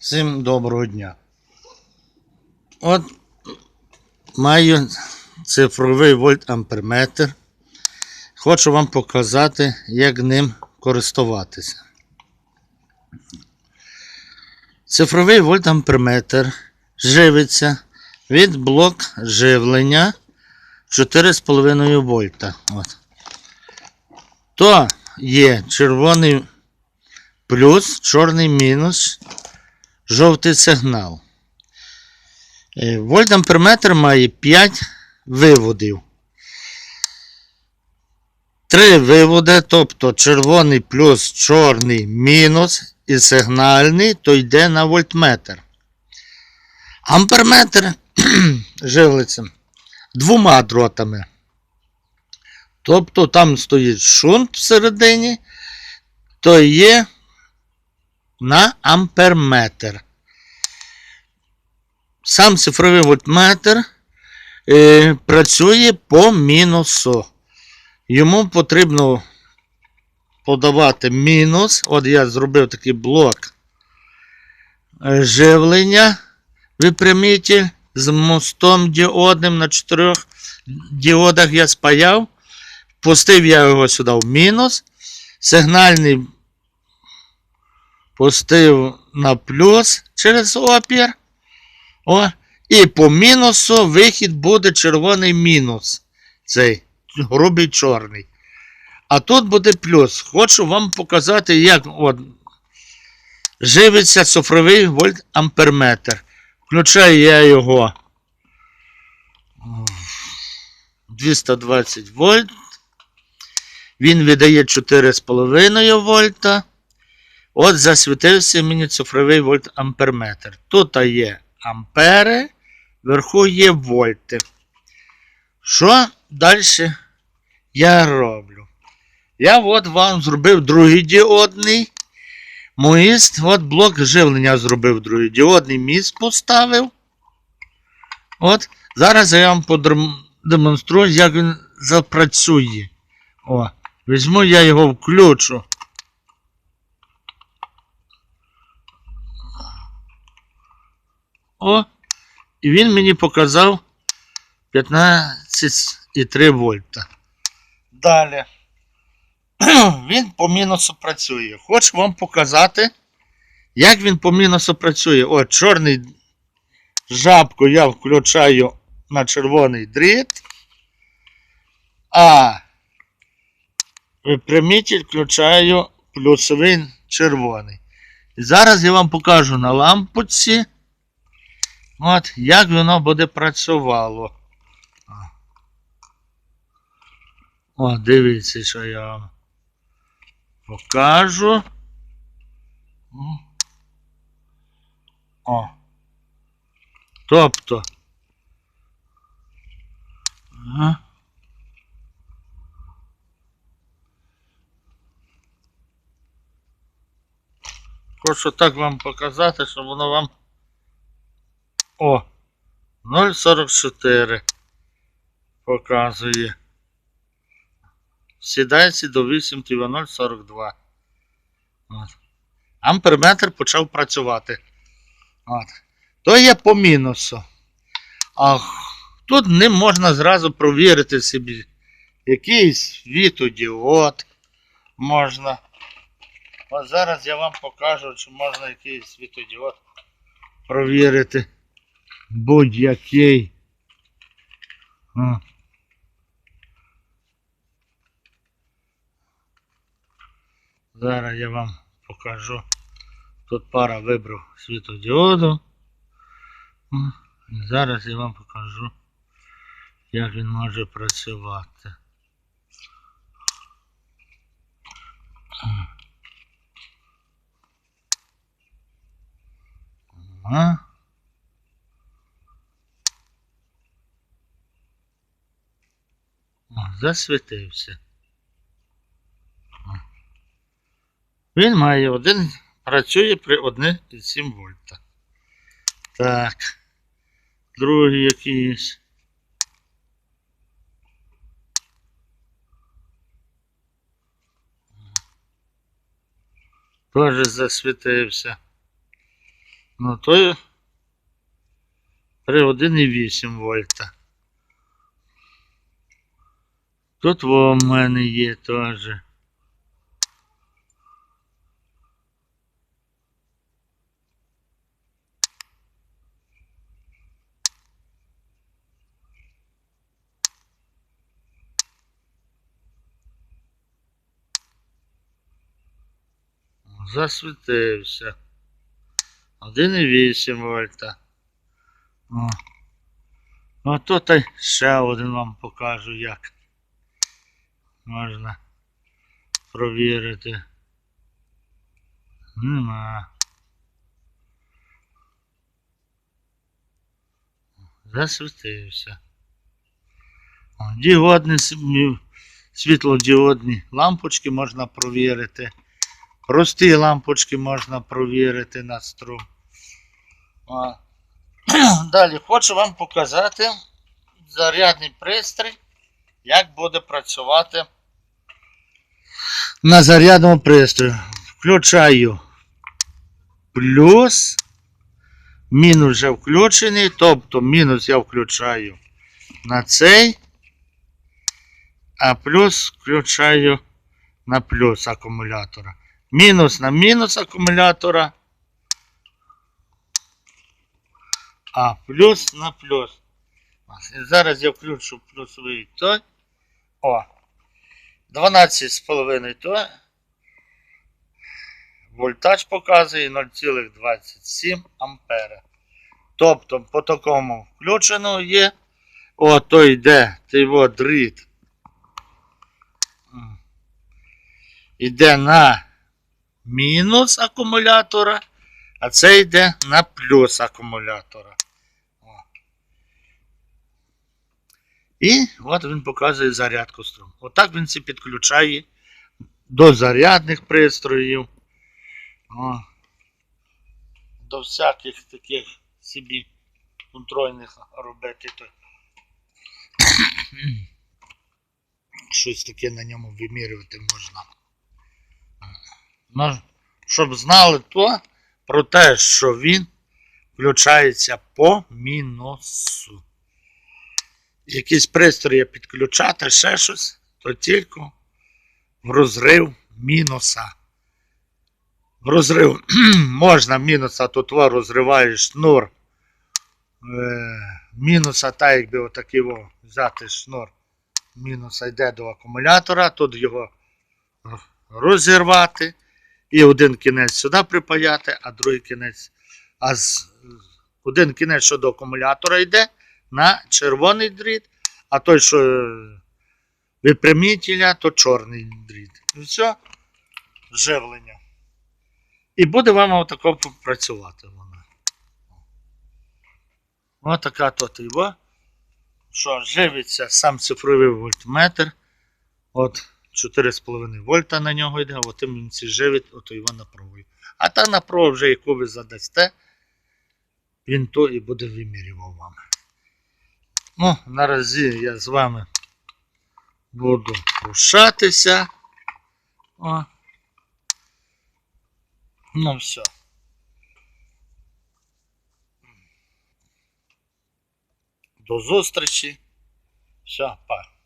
Всім доброго дня. От маю цифровий вольтамперметр. Хочу вам показати, як ним користуватися. Цифровий вольтамперметр живиться від блок живлення 4,5 вольта. От. То є червоний плюс, чорний мінус, жовтий сигнал. Е, Вольтамперметр має 5 виводів. Три виводи, тобто червоний плюс, чорний мінус і сигнальний, то йде на вольтметр. Амперметр живиться двома дротами. Тобто там стоїть шунт всередині, то є на амперметр. Сам цифровий вольтметр е, працює по мінусу. Йому потрібно подавати мінус. От я зробив такий блок е, живлення випрямитель з мостом діодним на чотирьох діодах я спаяв. Пустив я його сюди в мінус. Сигнальний пустив на плюс через опір. О, і по мінусу вихід буде червоний мінус. Цей грубий чорний. А тут буде плюс. Хочу вам показати, як от, живиться цифровий вольтамперметр. Включаю я його 220 вольт. Він видає 4,5 вольта. От засвітився мені цифровий вольтамперметр. Тут є ампери, вверху є вольти. Що далі я роблю? Я от вам зробив другий діодний міст. От блок живлення зробив другий. Діодний міст поставив. От. Зараз я вам продемонструю, як він запрацює. О, візьму я його включу. О, і він мені показав 15,3 вольта. Далі. Він по мінусу працює. Хочу вам показати, як він по мінусу працює. О, чорний жабку я включаю на червоний дріт. А випрямитель включаю плюсовий червоний. І зараз я вам покажу на лампочці. От, як воно буде працювало. О, дивіться, що я вам покажу. О. Тобто. Хочу так вам показати, щоб воно вам о, 0,44 показує. Сідається до 8,042. От. Амперметр почав працювати. От. То є по мінусу. А тут не можна зразу провірити собі. Якийсь світодіод можна. От зараз я вам покажу, чи можна якийсь світодіод провірити будь-який. Зараз я вам покажу. Тут пара вибрав світодіоду. Зараз я вам покажу, як він може працювати. Ага. Засвітився. Він має один, працює при 1,7 вольта. Так. Другий якийсь. Теж засвітився. Ну то 3,1,8 вольта. Тут во в мене є теж. Засвітився. 1,8 вольта. О. Ну тут ще один вам покажу, як можна провірити. Нема. Засвітився. Діодні, світлодіодні лампочки можна провірити. Прості лампочки можна провірити на струм. Далі хочу вам показати зарядний пристрій, як буде працювати на зарядному пристрої. Включаю плюс, мінус вже включений, тобто мінус я включаю на цей, а плюс включаю на плюс акумулятора. Мінус на мінус акумулятора. А плюс на плюс. Зараз я включу плюсовий той. О. 12,5 той. Вольтаж показує 0,27 ампера. Тобто по такому включено є. О, то йде, от дріт. Іде на мінус акумулятора, а це йде на плюс акумулятора. І от він показує зарядку струм. Отак він це підключає до зарядних пристроїв. О. До всяких таких собі контрольних робити. То. Щось таке на ньому вимірювати можна. Ну, щоб знали то про те, що він включається по мінусу. Якісь пристрої підключати, ще щось, то тільки в розрив мінуса. В розрив можна мінуса, тво розриваєш шнур. Е, мінуса, так якби отакий взяти шнур. Мінуса йде до акумулятора, тут його розірвати. І один кінець сюди припаяти, а другий кінець. А з, один кінець, що до акумулятора йде на червоний дріт, а той, що е, випрямителя, то чорний дріт. І все, живлення. І буде вам отако працювати вона. Ось така тут його. Що живиться сам цифровий вольтметр. От 4,5 вольта на нього йде, а от він ці живить, ото його напругою. А та напруга вже, яку ви задасте, він то і буде вимірював вам. Ну, наразі я з вами буду рушатися. О. Ну все. До зустрічі. Все, па.